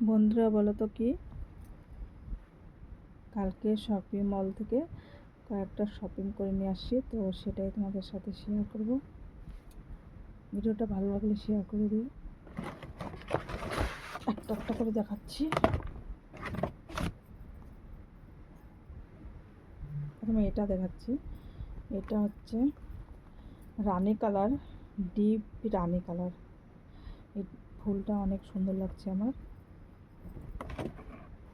বন্ধুরা, বলো তো কি? কালকে শপিং মল থেকে কয়েকটা শপিং করে নিয়ে আসছি, তো সেটাই তোমাদের সাথে শেয়ার করব। ভিডিওটা ভালো লাগলে শেয়ার করে দিই একটা একটা করে দেখাচ্ছি। প্রথমে এটা দেখাচ্ছি। এটা হচ্ছে রানী কালার ডিপ রানী কালার। এই ফুলটা অনেক সুন্দর লাগছে আমার।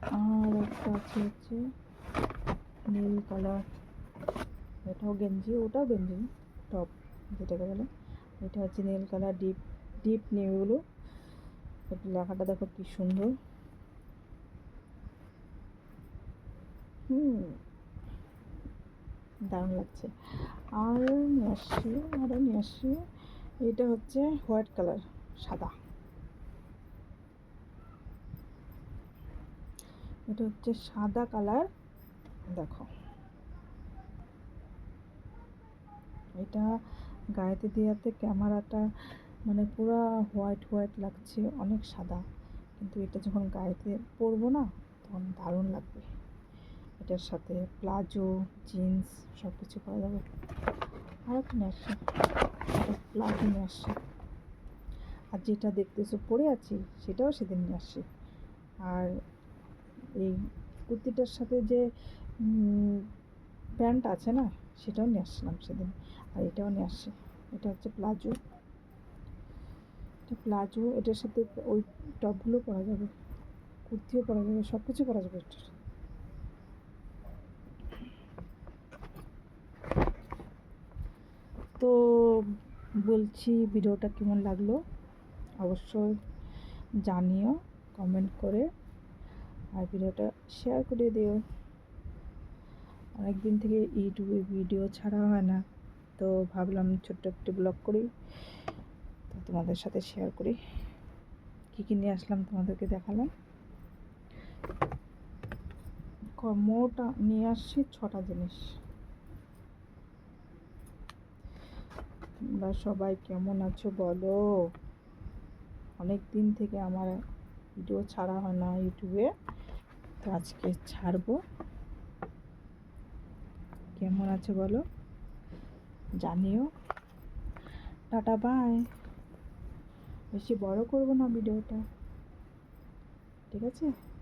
আর একটা আছে হচ্ছে নীল কালার। এটাও গেঞ্জি, ওটাও গেঞ্জি টপ যেটাকে বলে। এটা হচ্ছে নীল কালার ডিপ ডিপ নেগুলো লেখাটা দেখো কি সুন্দর। হুম, দারুণ লাগছে। আর নিয়ে আসছি আরও নিয়ে আসছি। এটা হচ্ছে হোয়াইট কালার, সাদা। এটা হচ্ছে সাদা কালার। দেখো। এটা গায়েতে দেওয়াতে ক্যামেরাটা মানে পুরো হোয়াইট হোয়াইট লাগছে, অনেক সাদা। কিন্তু এটা যখন গায়েতে পরবো না, তখন দারুণ লাগবে। এটার সাথে প্লাজো, জিন্স সব কিছু পাওয়া যাবে। আর একটা নিয়ে প্লাজো নিয়ে আসছে আর যেটা দেখতেছো পরে আছি, সেটাও সেদিন নিয়ে আর এই কুর্তিটার সাথে যে প্যান্ট আছে না, সেটাও নিয়ে আসছিলাম সেদিন। আর এটাও নিয়ে আসছে। এটা হচ্ছে প্লাজো। এটা প্লাজো, এটার সাথে ওই টপগুলো পরা যাবে। কুর্তিও পরা যাবে সব কিছু পরা যাবে এটার। তো বলছি ভিডিওটা কেমন লাগল? অবশ্যই জানিও কমেন্ট করে। আর ভিডিওটা শেয়ার করে দিও। অনেক দিন থেকে ইউটিউবে ভিডিও ছাড়া হয় না, তো ভাবলাম ছোট্ট একটি ব্লগ করি। তো তোমাদের সাথে শেয়ার করি। কী কী নিয়ে আসলাম তোমাদেরকে দেখালাম। মোট নিয়ে আসছি ছটা জিনিস। তোমরা সবাই কেমন আছো বলো? অনেক দিন থেকে আমার ভিডিও ছাড়া হয় না ইউটিউবে। তো আজকে ছাড়বো। কেমন আছে বলো? জানিও। Tata, bye. বেশি বড় করব না ভিডিওটা। ঠিক আছে?